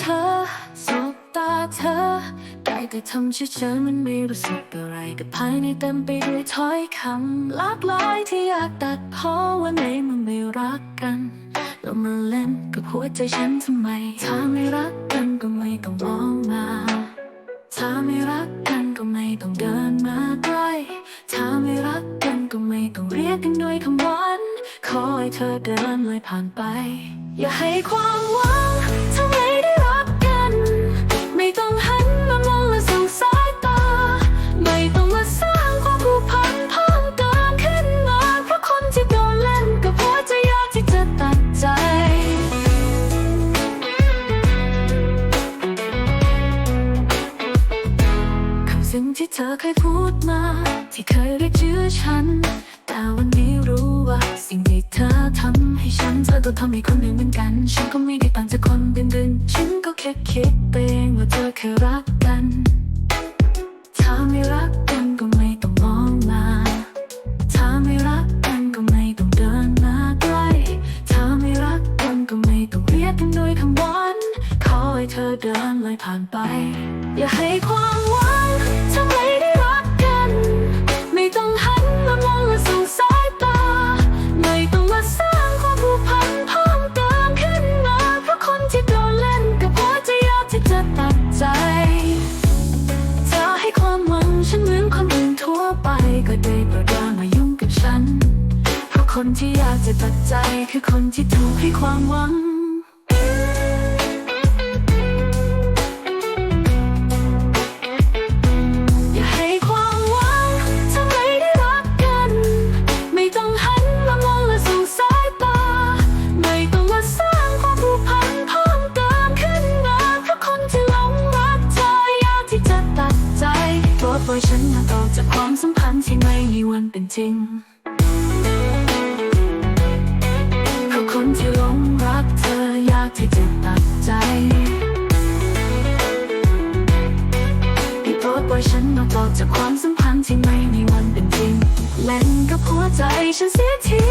เธอ ได้แต่ทำเฉยๆมันไม่รู้สึกอะไรกับภายในเต็มไปด้วยถ้อยคำหลากหลายที่อยากตัดเพราะว่าในมันไม่รักกันแล้วมาเล่นกับหัวใจฉันทำไม ถ้าไม่รักกันก็ไม่ต้องมองมา ถ้าไม่รักกันก็ไม่ต้องเดินมาใกล้ ถ้าไม่รักกันก็ไม่ต้องเรียกกันด้วยคำหวานขอให้เธอเดินเลยผ่านไป อย่าให้ความหวัง ที่เธอเคยพูดมา ที่เคยเรียกชื่อฉัน แต่วันนี้รู้ว่า สิ่งที่เธอทำให้ฉันเธอก็ทำให้คนอื่นเหมือนกัน ฉันก็ไม่ได้ต่างจากคนอื่นๆฉันก็แค่คิดไปเองว่าเธอเคยรักกันถ้าไม่รักกันก็ไม่ต้องมองมาถ้าไม่รักกันก็ไม่ต้องเดินมาใกล้ถ้าไม่รักกันก็ไม่ต้องเรียกกันด้วยคำหวานขอให้เธอเดินเลยผ่านไป อย่าให้ความหวังถ้า ใจจะให้ความหวังฉันเหมือนคนอื่นทั่วไป ก็ได้โปรดอย่ามายุ่งกับฉัน เพราะคนที่อยากจะตัดใจคือคนที่ถูกให้ความหวัง ปรดปล่อยฉันห่างออกจากความสัมพันธ์ที่ไม่มีวันเป็นจริงเพราะคนที่หลงรักเธอยากที่จะตัดใจได้โปรดปล่อยฉันออกจากความสัมพันธ์ที่ไม่มีวันเป็นจริงเล่นกับหัวใจฉันเสียที